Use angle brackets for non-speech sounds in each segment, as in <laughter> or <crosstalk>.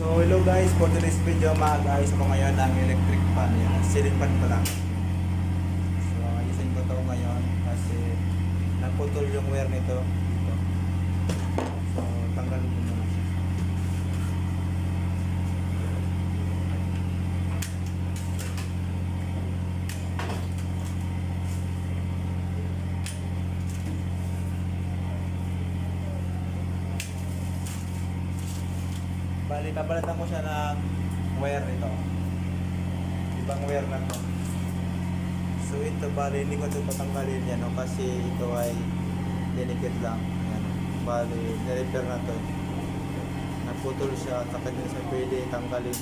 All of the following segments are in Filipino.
So hello guys, for today's video mag-ayos ko ngayon ng electric fan yan. Ceiling fan pa. So ayusin ko to ngayon kasi naputol yung wire nito dito. So tanggalin ko muna siya. Bali, papalitan ko siya ng wire nito. Ibang wire na to. So ito bali, hindi ko ito tatanggalin yan no? kasi ito ay dinikit lang. Yan. Bali, nirepair na to. Naputol siya at saka din sa pwede tanggalin.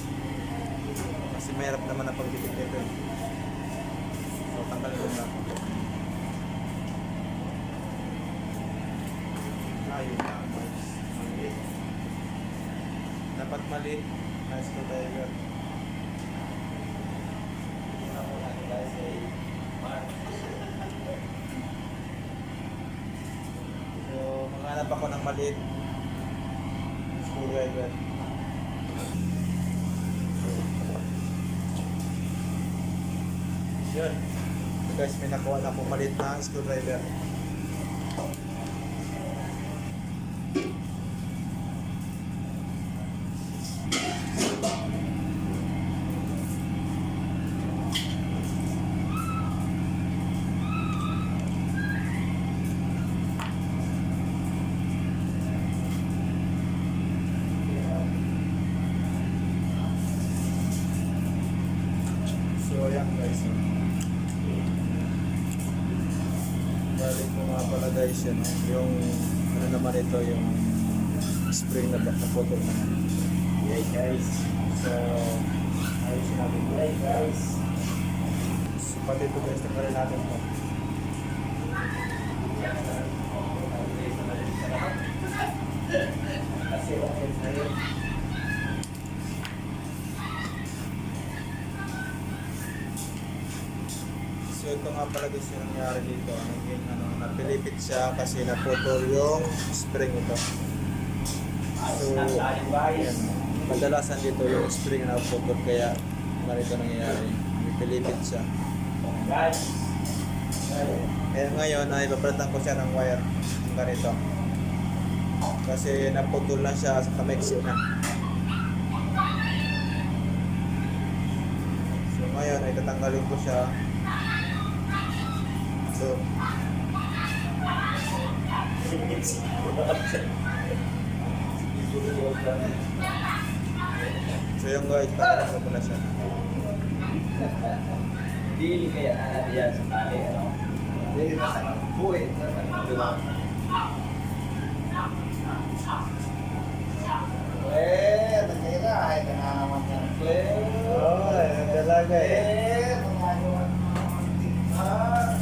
Kasi mahirap naman na pagdikit nito. eh. So tanggalin ko lang. Ayun na. Maliit. Dapat mali. Nice to driver. So, maghanap ako ng maliit. Screwdriver. Yun. So guys, may nakuha na akong maliit na screwdriver. Ayan guys. Balik ko nga pala guys yun. Yung ano naman ito, yung spring na na photo na. Hey guys. So, ayos natin. Guys. So, pati ito guys, tanggalin natin ito. Kasi okay na yun. Pala guys yung nangyari dito. Naging ano, napilipit siya kasi naputol yung spring ito. So. Ayan. Kadalasan dito yung spring na putol kaya ganito nangyayari. Napilipit siya. Kaya ngayon ay papalitan ko siya ng wire ganito. Kasi naputol na siya sa kamexyo na. So ngayon ay tatanggalin ko siya. So, so yung guys, tatanggalin ko pala siya. Dili kaya na diyan sa tali. Ano? Dili na sa buhay. Diba? Eh, tagay na. Ay, kaya naman yan. Oh, ang dalaga eh. Eh, tumagawa naman. Ah.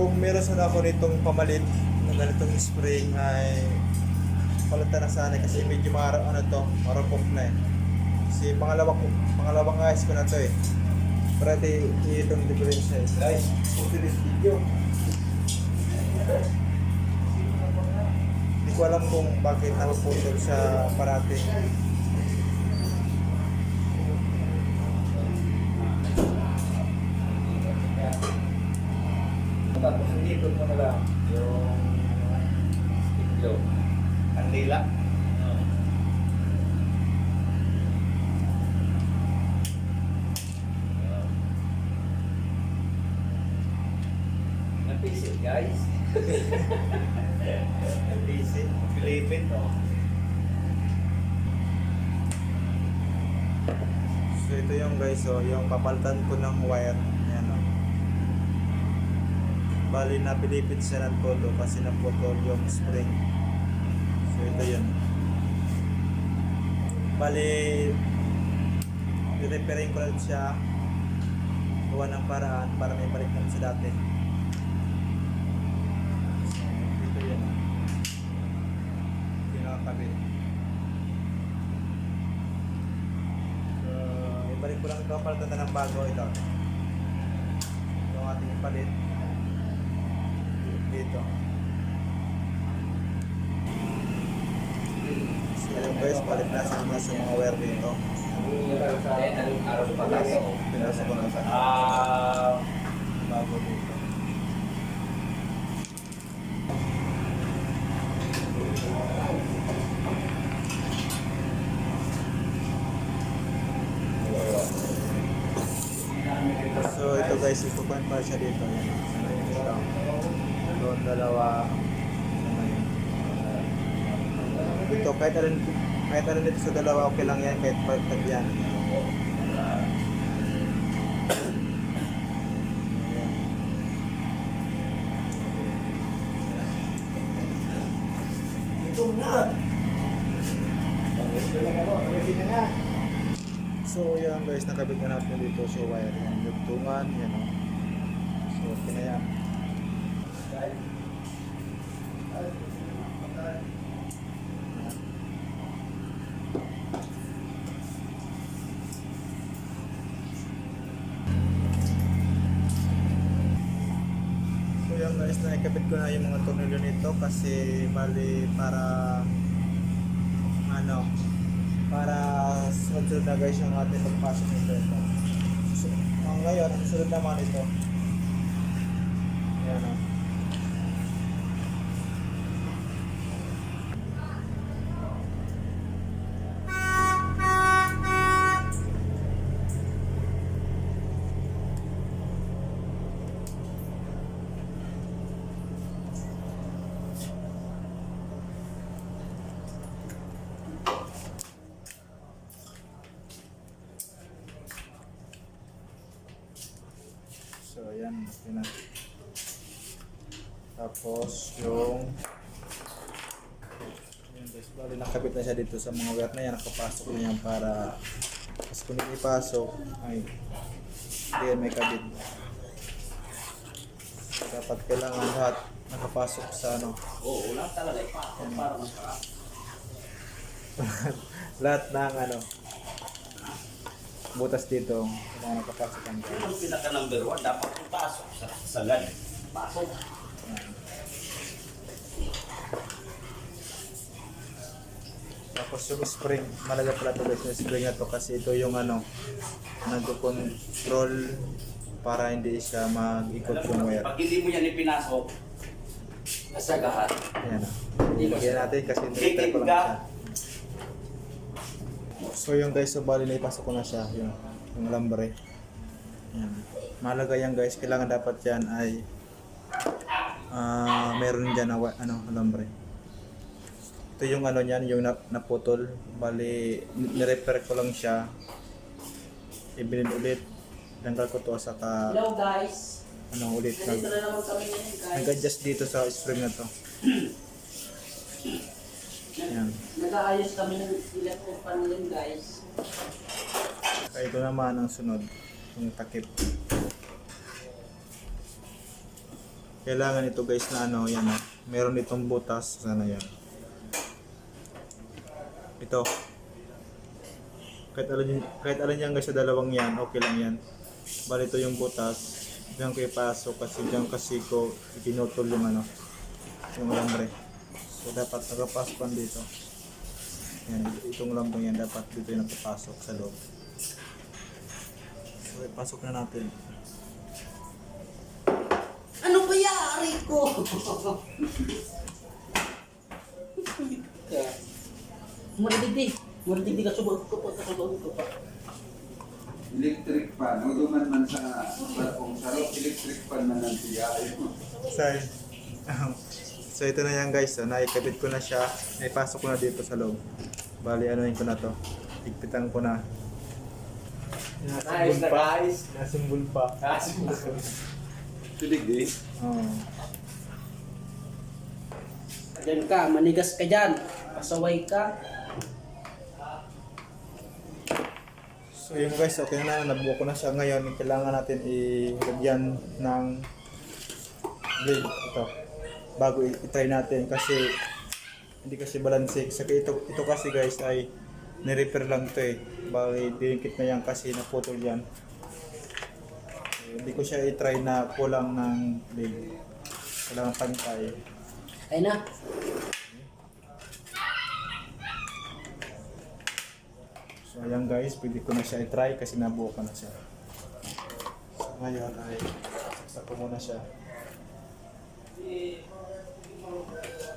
Kung meron sana ako nitong pamalit na ganitong spring ay palitan na sana kasi medyo mara, ano to, marupok na eh. Kasi pangalawa ko, pangalawang ayos ko na to eh. Para di itong diferensya eh. Guys, for this video. Hindi ko alam kung bakit nakaputol siya parati. Tapos inikot mo na lang yung tiklo. Kandila. Napisit guys. Busy. Pilipin to. So ito yung guys, so yung papalitan ko ng wire. Bali na pilipit siya ng todo kasi naputol yung spring. So ito yun. Bali, i-repairing ko lang siya. Gawa ng paraan para may balik naman sa dati. So, ito yun. Pinakakabit. ko lang kapalitan na ng bago ito. Yung ating palit. Dito. So yun guys, palit na sa mga sa mga wire dito. Eh? Pinasok ko na sa Ah, bago dito. So ito guys, ikukuhan pa siya dito. Yan. Doon dalawa. Ito, kahit alin, kahit alin dito sa dalawa, okay lang yan. Kahit pagtag yan. So yan guys, nakabit na natin dito sa wire yan. Dugtungan, yan o. So okay yan guys, nakikabit ko na yung mga tornilyo nito kasi bali para ano para sunod-sunod na guys yung ating pagpasok nito ito. So, ngayon, ang sunod naman ito. Yan o. So, ayan. Okay na. Tapos, yung... Ayan guys, bali nakabit na siya dito sa mga wire na yan. Nakapasok na yan para... Tapos kung hindi ipasok, ay... Hindi yan may kabit. So, dapat kailangan lahat nakapasok sa ano. oo, wala talaga ipasok para masarap. <laughs> lahat ng ano butas dito kailangan nakapasok ang Yun ang pinaka number one, dapat ipasok sa sagad. Pasok. Tapos yung spring, malaga pala ito guys, yung spring na to kasi ito yung ano, nagko-control para hindi siya mag-ikot yung wire. Pag hindi mo yan ipinasok, kasagahan. Ayan. Ilagyan natin kasi hindi pa lang siya. So yung guys, so bali na ipasok ko na siya, yung, yung lambre. Ayan. Malaga yan guys, kailangan dapat yan ay ah meron dyan na ano, alambre. Ito yung ano niyan, yung nap- naputol. Bali, ni- nirepair ko lang siya. Ibinin ulit. Tanggal ko to sa ka, Hello guys. ano ulit. Nag-adjust dito sa spring na to. <clears throat> Ayan. Nag-aayos kami ng pan ngayon guys. Ito naman ang sunod. Yung takip. Kailangan ito guys na ano, yan o. Meron itong butas. Sana yan. Ito. Kahit alin, kahit alin yan guys sa dalawang yan, okay lang yan. Bali ito yung butas. Diyan ko ipasok kasi diyan kasi ko pinutol yung ano, yung lambre. So dapat nakapasok lang dito. Yan, itong lambang yan dapat dito yung nakapasok sa loob. So ipasok na natin. Ano ba yari ko? Muridigdig. Muridigdig ka subot ko pa, kasubot ko pa. Electric fan, o duman man sa balkong sarap, electric fan man ang tiyaay mo. Sorry. So ito na yan guys, so, naikabit ko na siya, naipasok ko na dito sa loob. Bali, anuhin ko na to. Higpitan ko na. Nice na guys. Nasimbol pa. Tulig din. Oo. Diyan ka, manigas ka dyan. Pasaway ka. So yun guys, okay na, nabuo ko na siya ngayon. Kailangan natin ilagyan ng blade. Ito. Bago i-try natin kasi hindi kasi balansik. Saka ito, ito kasi guys ay Ni-repair lang to eh. Bali, dinikit na yan kasi naputol yan. Eh, Hindi ko siya i-try na kulang ng blade. Kailangan pantay. Ayun na. So ayan guys, pwede ko na siya i-try kasi nabuo ko na siya. So ngayon ay saksak ko muna siya. Oh, yeah.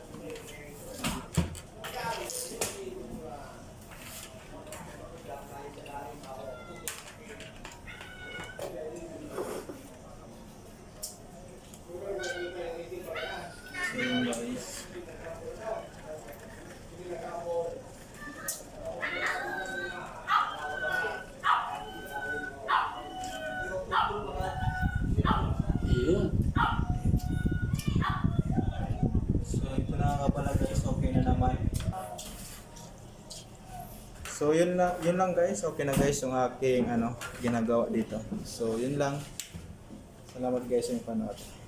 So yun lang, yun lang guys, okay na guys yung aking ano, ginagawa dito. So yun lang. Salamat guys sa inyong panood.